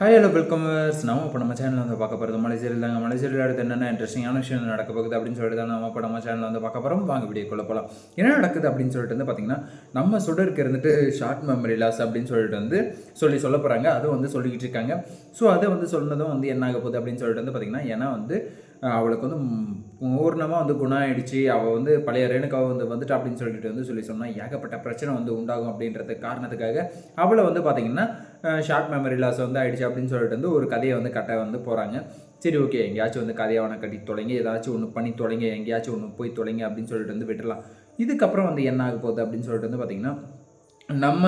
Hi hello வெல்கமர்ஸ் நம்ம இப்போ நம்ம சேனலில் வந்து பார்க்க போகிறது மலை தாங்க. மலை அடுத்து என்னென்ன இன்ட்ரெஸ்டிங்கான விஷயம் நடக்க போகுது அப்படின்னு சொல்லிட்டு தான் நம்ம இப்போ நம்ம சேனலில் வந்து பார்க்க போகிறோம் வாங்க கொள்ள போகலாம் என்ன நடக்குது அப்படின்னு சொல்லிட்டு வந்து பார்த்தீங்கன்னா நம்ம சுடருக்கு இருந்துட்டு ஷார்ட் மெமரி லாஸ் அப்படின்னு சொல்லிட்டு வந்து சொல்லி சொல்ல போகிறாங்க அதுவும் வந்து சொல்லிக்கிட்டு இருக்காங்க. ஸோ அதை வந்து சொன்னதும் வந்து என்ன ஆக போகுது அப்படின்னு சொல்லிட்டு வந்து பார்த்தீங்கன்னா ஏன்னா வந்து அவளுக்கு வந்து பூர்ணமாக வந்து குணம் ஆயிடுச்சு அவள் வந்து பழைய ரேணுகாவை வந்து வந்துட்டு அப்படின்னு சொல்லிட்டு வந்து சொல்லி சொன்னால் ஏகப்பட்ட பிரச்சனை வந்து உண்டாகும் அப்படின்றது காரணத்துக்காக அவளை வந்து பார்த்திங்கன்னா ஷார்ட் மெமரி லாஸ் வந்து ஆயிடுச்சு அப்படின்னு சொல்லிட்டு வந்து ஒரு கதையை வந்து கட்ட வந்து போகிறாங்க சரி ஓகே எங்கேயாச்சும் வந்து கதையை அவனை கட்டி தொலைங்க. ஏதாச்சும் ஒன்று பண்ணி தொலைங்க. எங்கேயாச்சும் ஒன்று போய் தொலைங்க அப்படின்னு சொல்லிட்டு வந்து விட்டுலாம் இதுக்கப்புறம் வந்து என்ன ஆக போகுது அப்படின்னு சொல்லிட்டு வந்து பார்த்திங்கன்னா நம்ம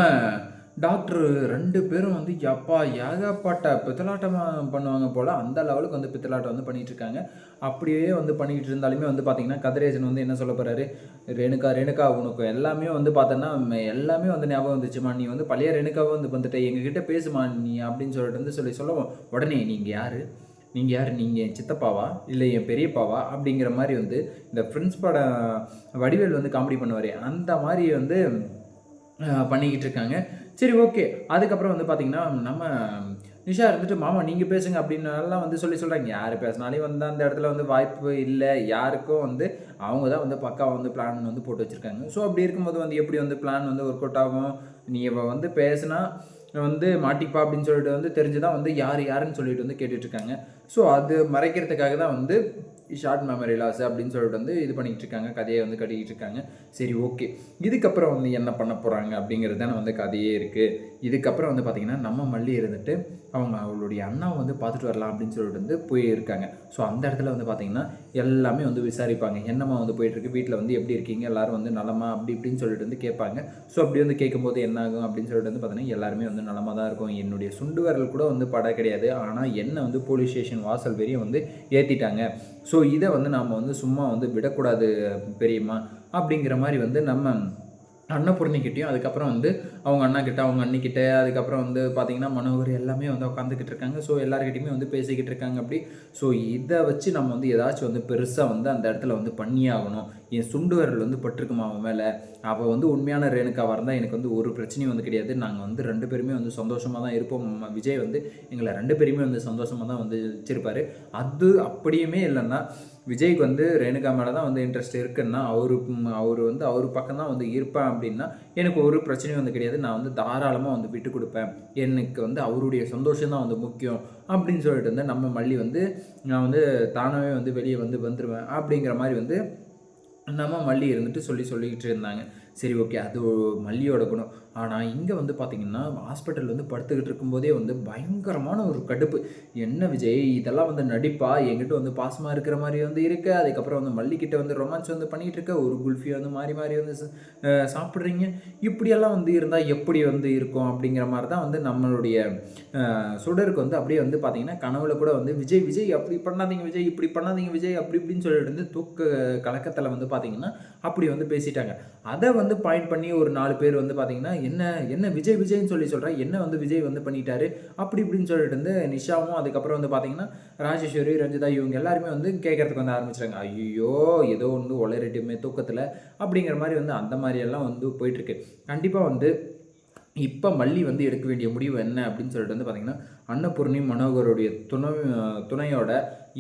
டாக்டர் ரெண்டு பேரும் வந்து எப்பா ஏகப்பட்ட பித்தலாட்டமாக பண்ணுவாங்க போல் அந்த லெவலுக்கு வந்து பித்தலாட்டம் வந்து பண்ணிகிட்ருக்காங்க இருக்காங்க. அப்படியே வந்து பண்ணிக்கிட்டு இருந்தாலுமே வந்து பார்த்தீங்கன்னா கதிரேசன் வந்து என்ன சொல்ல போகிறாரு ரேணுகா ரேணுகா உனக்கு எல்லாமே வந்து பார்த்தோன்னா எல்லாமே வந்து ஞாபகம் வந்துச்சுமா? நீ வந்து பழைய ரேணுகாவை வந்து வந்துட்ட எங்ககிட்ட பேசுமா நீ? அப்படின்னு சொல்லிட்டு வந்து சொல்லி சொல்லுவோம் உடனே நீங்கள் யார்? நீங்கள் யார்? நீங்கள் என் சித்தப்பாவா? இல்லை என் பெரியப்பாவா? அப்படிங்கிற மாதிரி வந்து இந்த ஃப்ரெண்ட்ஸ் படம் வடிவேல் வந்து காமெடி பண்ணுவார். அந்த மாதிரி வந்து பண்ணிக்கிட்டு இருக்காங்க. சரி ஓகே. அதுக்கப்புறம் வந்து பார்த்திங்கன்னா நம்ம நிஷா இருந்துட்டு மாமா நீங்கள் பேசுங்க அப்படின்னாலாம் வந்து சொல்லி சொல்கிறாங்க யார் பேசினாலே வந்து அந்த இடத்துல வந்து வாய்ப்பு இல்லை. யாருக்கும் வந்து அவங்க தான் வந்து பக்காவை வந்து பிளான் வந்து போட்டு வச்சுருக்காங்க. ஸோ அப்படி இருக்கும்போது வந்து எப்படி வந்து பிளான் வந்து ஒர்க் அவுட் ஆகும்? நீ இவ வந்து பேசுனா வந்து மாட்டிப்பா அப்படின்னு சொல்லிட்டு வந்து தெரிஞ்சு தான் வந்து யார் யாருன்னு சொல்லிட்டு வந்து கேட்டுட்ருக்காங்க ஸோ அது மறைக்கிறதுக்காக தான் வந்து ஷார்ட் மெமரி லாஸ் அப்படின்னு சொல்லிட்டு வந்து இது பண்ணிக்கிட்டு இருக்காங்க கதையை வந்து கட்டிக்கிட்டு இருக்காங்க. சரி ஓகே இதுக்கப்புறம் வந்து என்ன பண்ண போகிறாங்க அப்படிங்கிறது தானே வந்து கதையே இருக்குது இதுக்கப்புறம் வந்து பார்த்திங்கன்னா நம்ம மல்லி இருந்துட்டு அவங்க அவளுடைய அண்ணாவை வந்து பார்த்துட்டு வரலாம் அப்படின்னு சொல்லிட்டு வந்து போயிருக்காங்க. ஸோ அந்த இடத்துல வந்து பார்த்தீங்கன்னா எல்லாமே வந்து விசாரிப்பாங்க. என்னம்மா வந்து போயிட்டுருக்கு? வீட்டில் வந்து எப்படி இருக்கீங்க? எல்லோரும் வந்து நலமா? அப்படி இப்படின்னு சொல்லிட்டு வந்து கேட்பாங்க. ஸோ அப்படி வந்து கேட்கும்போது என்ன ஆகும் அப்படின்னு சொல்லிட்டு வந்து பார்த்தீங்கன்னா எல்லாருமே வந்து நலமாக தான் இருக்கும். என்னுடைய சுண்டு வரல் கூட வந்து பட கிடையாது. ஆனால் என்ன வந்து போலீஸ் ஸ்டேஷன் வாசல் வரையும் வந்து ஏற்றிட்டாங்க ஸோ இதை வந்து நாம் வந்து சும்மா வந்து விடக்கூடாது பெரியம்மா. அப்படிங்கிற மாதிரி வந்து நம்ம அன்னபூர்ணிக்கிட்டேயும் அதுக்கப்புறம் வந்து அவங்க அண்ணாக்கிட்ட அவங்க அண்ணிக்கிட்ட அதுக்கப்புறம் வந்து பார்த்தீங்கன்னா மனோகர் எல்லாமே வந்து உட்காந்துக்கிட்டு இருக்காங்க. ஸோ எல்லாருக்கிட்டையுமே வந்து பேசிக்கிட்டு இருக்காங்க அப்படி. ஸோ இதை வச்சு நம்ம வந்து ஏதாச்சும் வந்து பெருசாக வந்து அந்த இடத்துல வந்து பண்ணியே ஆகணும் என் சுண்டு விரல் வந்து பட்டிருக்குமா அவன் மேலே? அவள் வந்து உண்மையான ரேணுக்காவாக இருந்தால் எனக்கு வந்து ஒரு பிரச்சனையும் வந்து கிடையாது. நாங்கள் வந்து ரெண்டு பேருமே வந்து சந்தோஷமாக தான் இருப்போம். விஜய் வந்து எங்களை ரெண்டு பேருமே வந்து சந்தோஷமாக தான் வந்து வச்சிருப்பாரு. அது அப்படியுமே இல்லைன்னா விஜய்க்கு வந்து ரேணுகா மேலே தான் வந்து இன்ட்ரெஸ்ட் இருக்குன்னா அவரு அவர் வந்து அவர் பக்கம் தான் வந்து இருப்பேன் அப்படின்னா எனக்கு ஒரு பிரச்சனையும் வந்து கிடையாது. நான் வந்து தாராளமாக வந்து விட்டு கொடுப்பேன். எனக்கு வந்து அவருடைய சந்தோஷம் தான் வந்து முக்கியம் அப்படின்னு சொல்லிட்டு வந்து நம்ம மல்லி வந்து நான் வந்து தானாகவே வந்து வெளியே வந்து வந்துடுவேன் அப்படிங்கிற மாதிரி வந்து நம்ம மல்லி இருந்துட்டு சொல்லி சொல்லிக்கிட்டு இருந்தாங்க. சரி ஓகே. அது மல்லியோட குணம். ஆனால் இங்கே வந்து பார்த்திங்கன்னா ஹாஸ்பிட்டல் வந்து படுத்துக்கிட்டு இருக்கும்போதே வந்து பயங்கரமான ஒரு கடுப்பு. என்ன விஜய் இதெல்லாம் வந்து நடிப்பா? என்கிட்ட வந்து பாசமாக இருக்கிற மாதிரி வந்து இருக்கு. அதுக்கப்புறம் வந்து மல்லிக்கிட்ட வந்து ரொமான்ஸ் வந்து பண்ணிகிட்டு இருக்க. ஒரு குல்ஃபி வந்து மாறி மாறி வந்து சாப்பிட்றீங்க. இப்படியெல்லாம் வந்து இருந்தால் எப்படி வந்து இருக்கும் அப்படிங்கிற மாதிரி தான் வந்து நம்மளுடைய சுடருக்கு வந்து அப்படியே வந்து பார்த்திங்கன்னா கனவுல கூட வந்து விஜய் விஜய் அப்படி பண்ணாதீங்க விஜய் இப்படி பண்ணாதீங்க விஜய் அப்படி இப்படின்னு சொல்லிட்டு வந்து தூக்க கலக்கத்தில் வந்து பார்த்திங்கன்னா அப்படி வந்து பேசிட்டாங்க. அதை வந்து பாயிண்ட் பண்ணி ஒரு நாலு பேர் வந்து பார்த்திங்கன்னா என்ன என்ன விஜய் விஜய்னு சொல்லி சொல்கிறேன் என்ன வந்து விஜய் வந்து பண்ணிட்டாரு அப்படி இப்படின்னு சொல்லிட்டு வந்து நிஷாவும் அதுக்கப்புறம் வந்து பார்த்தீங்கன்னா ராஜேஸ்வரி ரஞ்சிதா இவங்க எல்லாருமே வந்து கேட்கறதுக்கு வந்து ஆரம்பிச்சிருங்க ஐயோ ஏதோ வந்து உளறிட்டுமே தூக்கத்தில் அப்படிங்கிற மாதிரி வந்து அந்த மாதிரியெல்லாம் வந்து போயிட்டுருக்கு. கண்டிப்பாக வந்து இப்போ மல்லி வந்து எடுக்க வேண்டிய முடிவு என்ன அப்படின்னு சொல்லிட்டு வந்து பார்த்தீங்கன்னா அன்னபூர்ணி மனோகருடைய துணை துணையோட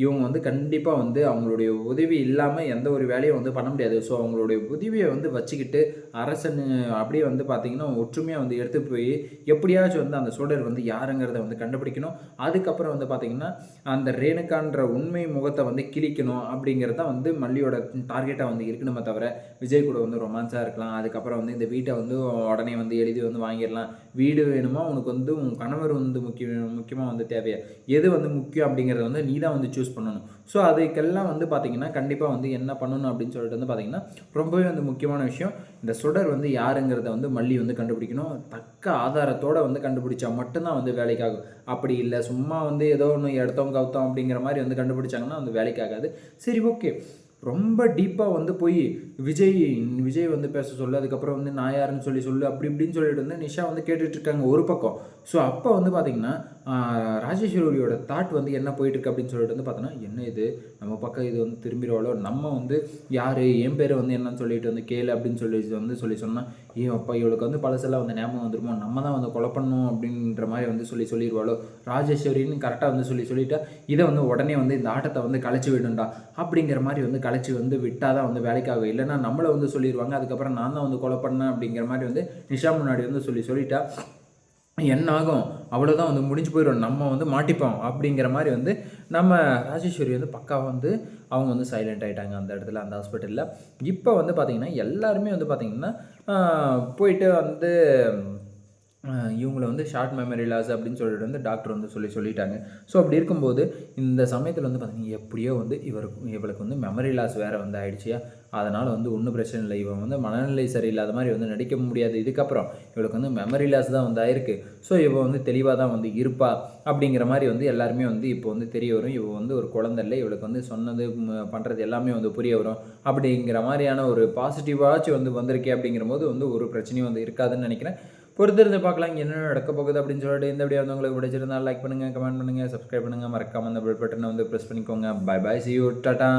இவங்க வந்து கண்டிப்பாக வந்து அவங்களுடைய உதவி இல்லாமல் எந்த ஒரு வேலையும் வந்து பண்ண முடியாது. ஸோ அவங்களுடைய உதவியை வந்து வச்சுக்கிட்டு அரசன் அப்படியே வந்து பார்த்திங்கன்னா ஒற்றுமையாக வந்து எடுத்து போய் எப்படியாச்சும் வந்து அந்த சோழர் வந்து யாருங்கிறத வந்து கண்டுபிடிக்கணும். அதுக்கப்புறம் வந்து பார்த்திங்கன்னா அந்த ரேணுகான்ற உண்மை முகத்தை வந்து கிழிக்கணும் அப்படிங்கிறது தான் வந்து மல்லியோட டார்கெட்டாக வந்து இருக்கணுமே தவிர விஜய் கூட வந்து ரொமான்ஸாக இருக்கலாம். அதுக்கப்புறம் வந்து இந்த வீட்டை வந்து உடனே வந்து எழுதி வந்து வாங்கிடலாம். வீடு வேணுமா? உனக்கு வந்து உன் கணவர் வந்து முக்கிய முக்கியமாக வந்து தேவையா? எது வந்து முக்கியம் அப்படிங்கிறத வந்து நீ தான் வந்து சூஸ் பண்ணணும். ஸோ அதுக்கெல்லாம் வந்து பார்த்தீங்கன்னா கண்டிப்பாக வந்து என்ன பண்ணணும் அப்படின்னு சொல்லிட்டு வந்து பார்த்திங்கன்னா ரொம்பவே வந்து முக்கியமான விஷயம். இந்த சுடர் வந்து யாருங்கிறத வந்து மல்லி வந்து கண்டுபிடிக்கணும். தக்க ஆதாரத்தோடு வந்து கண்டுபிடிச்சா மட்டும்தான் வந்து வேலைக்காகும் அப்படி இல்லை சும்மா வந்து ஏதோ ஒன்று எடுத்தோம் கவுத்தோம் அப்படிங்கிற மாதிரி வந்து கண்டுபிடிச்சாங்கன்னா வந்து வேலைக்காகாது சரி ஓகே ரொம்ப டீப்பாக வந்து போய் விஜய் விஜய் வந்து பேச சொல்லு அதுக்கப்புறம் வந்து நான் யாருன்னு சொல்லி சொல்லு அப்படி இப்படின்னு சொல்லிட்டு வந்து நிஷா வந்து கேட்டுட்ருக்காங்க ஒரு பக்கம். ஸோ அப்போ வந்து பார்த்திங்கன்னா ராஜேஸ்வரியோட தாட் வந்து என்ன போயிட்டுருக்கு அப்படின்னு சொல்லிட்டு வந்து பார்த்தோன்னா என்ன இது? நம்ம பக்கம் இது வந்து திரும்பிடுவாளோ? நம்ம வந்து யார்? என் பேர் வந்து என்னன்னு சொல்லிட்டு வந்து கேளு அப்படின்னு சொல்லி வந்து சொல்லி சொன்னால் ஏன் அப்பா இவளுக்கு வந்து பழசெல்லாம் வந்து ஞாபகம் வந்துருமோ? நம்ம தான் வந்து கொலை பண்ணணும் அப்படின்ற மாதிரி வந்து சொல்லி சொல்லிடுவாளோ? ராஜேஸ்வரின்னு கரெக்டாக வந்து சொல்லி சொல்லிட்டா இதை வந்து உடனே வந்து இந்த ஆட்டத்தை வந்து கழிச்சு விடுண்டா அப்படிங்கிற மாதிரி வந்து கழிச்சு வந்து விட்டால் தான் வந்து வேலைக்காக. இல்லைன்னா நம்மளை வந்து சொல்லிடுவாங்க. அதுக்கப்புறம் நான் தான் வந்து கொலை பண்ணேன் அப்படிங்கிற மாதிரி வந்து நிஷா முன்னாடி வந்து சொல்லி சொல்லிட்டா. என்ன ஆகும்? அவ்வளோதான் வந்து முடிஞ்சு போயிடும் நம்ம வந்து மாட்டிப்போம். அப்படிங்கிற மாதிரி வந்து நம்ம ராஜேஸ்வரி வந்து பக்காவாக வந்து அவங்க வந்து சைலண்ட் ஆகிட்டாங்க அந்த இடத்துல அந்த ஹாஸ்பிட்டலில் இப்போ வந்து பார்த்திங்கன்னா எல்லாருமே வந்து பார்த்திங்கன்னா போயிட்டு வந்து இவங்கள வந்து ஷார்ட் மெமரி லாஸ் அப்படின்னு சொல்லிட்டு வந்து டாக்டர் வந்து சொல்லி சொல்லிட்டாங்க. ஸோ அப்படி இருக்கும்போது இந்த சமயத்தில் வந்து பார்த்திங்கன்னா எப்படியோ வந்து இவருக்கு இவளுக்கு வந்து மெமரி லாஸ் வேறு வந்து ஆயிடுச்சியா அதனால் வந்து ஒன்றும் பிரச்சனை இல்லை. இவன் வந்து மனநிலை சரியில்லாத மாதிரி வந்து நடிக்க முடியாது. இதுக்கப்புறம் இவளுக்கு வந்து மெமரி லாஸ் தான் வந்து ஆயிருக்கு. ஸோ இவன் வந்து தெளிவாக தான் வந்து இருப்பா அப்படிங்கிற மாதிரி வந்து எல்லாருமே வந்து இப்போ வந்து தெரிய வரும். இவன் வந்து ஒரு குழந்தை இல்லை. இவளுக்கு வந்து சொன்னது பண்ணுறது எல்லாமே வந்து புரிய வரும். அப்படிங்கிற மாதிரியான ஒரு பாசிட்டிவாச்சும் வந்து வந்திருக்கே அப்படிங்கிற போது வந்து ஒரு பிரச்சனையும் வந்து இருக்காதுன்னு நினைக்கிறேன். பொறுத்திருந்து பார்க்கலாம் இங்கே என்ன நடக்க போகுது அப்படின்னு சொல்லிட்டு இந்த வீடியோ வந்து உங்களுக்கு பிடிச்சிருந்தா லைக் பண்ணுங்கள் கமெண்ட் பண்ணுங்கள் சப்ஸ்கிரைப் பண்ணுங்கள் மறக்காமல் அந்த பெல் பட்டனை வந்து ப்ரெஸ் பண்ணிக்கோங்க. Bye bye see you tata